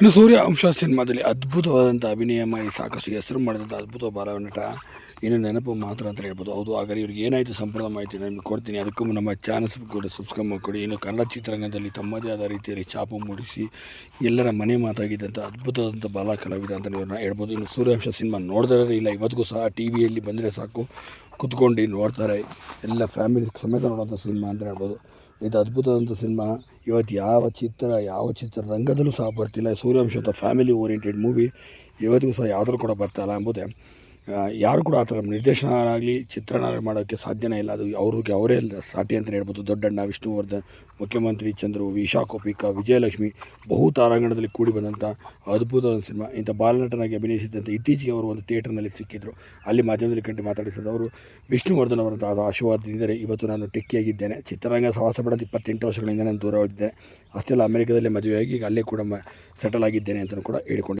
ಇನ್ನು ಸೂರ್ಯ ಅಂಶ ಸಿನಿಮಾದಲ್ಲಿ ಅದ್ಭುತವಾದಂಥ ಅಭಿನಯ ಮಾಡಿ ಸಾಕಷ್ಟು ಹೆಸರು ಮಾಡಿದಂಥ ಅದ್ಭುತ ಬಾಲನಟ. ಇನ್ನು ನೆನಪು ಮಾತ್ರ ಅಂತ ಹೇಳ್ಬೋದು. ಹೌದು, ಹಾಗಾದ್ರೆ ಇವ್ರಿಗೆ ಏನಾಯಿತು ಸಂಪೂರ್ಣ ಮಾಹಿತಿ ನಿಮಗೆ ಕೊಡ್ತೀನಿ. ಅದಕ್ಕೂ ನಮ್ಮ ಚಾನಲ್ಸ್ ಕೂಡ ಸಬ್ಸ್ಕ್ರೈಬ್ ಮಾಡಿಕೊಡಿ. ಇನ್ನು ಕನ್ನಡ ಚಿತ್ರರಂಗದಲ್ಲಿ ತಮ್ಮದೇ ಆದ ರೀತಿಯಲ್ಲಿ ಛಾಪು ಮೂಡಿಸಿ ಎಲ್ಲರ ಮನೆ ಮಾತಾಗಿದ್ದಂಥ ಅದ್ಭುತವಾದಂಥ ಬಾಲ ಕಲಾವಿದ ಅಂತ ಇವ್ರನ್ನ ಹೇಳ್ಬೋದು. ಇನ್ನು ಸೂರ್ಯವಂಶ ಸಿನಿಮಾ ನೋಡಿದ್ರೆ ಇಲ್ಲ. ಇವತ್ತಿಗೂ ಸಹ ಟಿ ವಿಯಲ್ಲಿ ಬಂದರೆ ಸಾಕು. ಕುತ್ಕೊಂಡು ನೋಡ್ತಾರೆ. ಎಲ್ಲ ಫ್ಯಾಮಿಲಿ ಸಮೇತ ನೋಡೋಂಥ ಸಿನಿಮಾ ಅಂತ ಹೇಳ್ಬೋದು. ಇದು ಅದ್ಭುತವಾದಂಥ ಸಿನಿಮಾ. ಇವತ್ತು ಯಾವ ಚಿತ್ರ, ಯಾವ ಚಿತ್ರರಂಗದಲ್ಲೂ ಸಹ ಬರ್ತಿಲ್ಲ. ಸೂರ್ಯವಂಶದ ಫ್ಯಾಮಿಲಿ ಓರಿಯೆಂಟೆಡ್ ಮೂವಿ ಇವತ್ತಿಗೂ ಸಹ ಯಾವುದ್ರೂ ಕೂಡ ಬರ್ತಾಯಿಲ್ಲ ಎಂಬುದೇ. ಯಾರು ಕೂಡ ಆ ಥರ ನಿರ್ದೇಶನ ಚಿತ್ರಣ ಮಾಡೋಕ್ಕೆ ಸಾಧ್ಯನೇ ಇಲ್ಲ. ಅದು ಅವ್ರಿಗೆ ಅವರೇ ಸಾಟಿ ಅಂತಲೇ ಹೇಳ್ಬೋದು. ದೊಡ್ಡಣ್ಣ, ವಿಷ್ಣುವರ್ಧನ್, ಮುಖ್ಯಮಂತ್ರಿ ಚಂದ್ರು, ವಿಶಾ ಕೋಪಿಕ, ವಿಜಯಲಕ್ಷ್ಮಿ, ಬಹು ತಾರಾಂಗಣದಲ್ಲಿ ಕೂಡಿ ಬಂದಂಥ ಅದ್ಭುತವಾದ ಸಿನಿಮಾ. ಇಂಥ ಬಾಲನಟನಾಗಿ ಅಭಿನಯಿಸಿದಂಥ ಇತ್ತೀಚೆಗೆ ಅವರು ಒಂದು ಥಿಯೇಟರ್ನಲ್ಲಿ ಸಿಕ್ಕಿದ್ರು. ಅಲ್ಲಿ ಮಾಧ್ಯಮದಲ್ಲಿ ಕಂಡು ಮಾತಾಡಿಸಿದವರು ವಿಷ್ಣುವರ್ಧನ್ ಅವರಂಥ ಅದು ಆಶೀರ್ವಾದದಿಂದಲೇ ಇವತ್ತು ನಾನು ಟೆಕ್ಕಿಯಾಗಿದ್ದೇನೆ. ಚಿತ್ರರಂಗ ಸಾಹಸ ಪಡೆದ ಇಪ್ಪತ್ತೆಂಟು ವರ್ಷಗಳಿಂದ ನಾನು ದೂರ ಹೋಗಿದ್ದೆ ಅಷ್ಟೆಲ್ಲ ಅಮೆರಿಕದಲ್ಲೇ ಮದುವೆಯಾಗಿ ಈಗ ಅಲ್ಲೇ ಕೂಡ ಸೆಟಲ್ ಆಗಿದ್ದೇನೆ ಅಂತಲೂ ಕೂಡ ಹೇಳಿಕೊಂಡು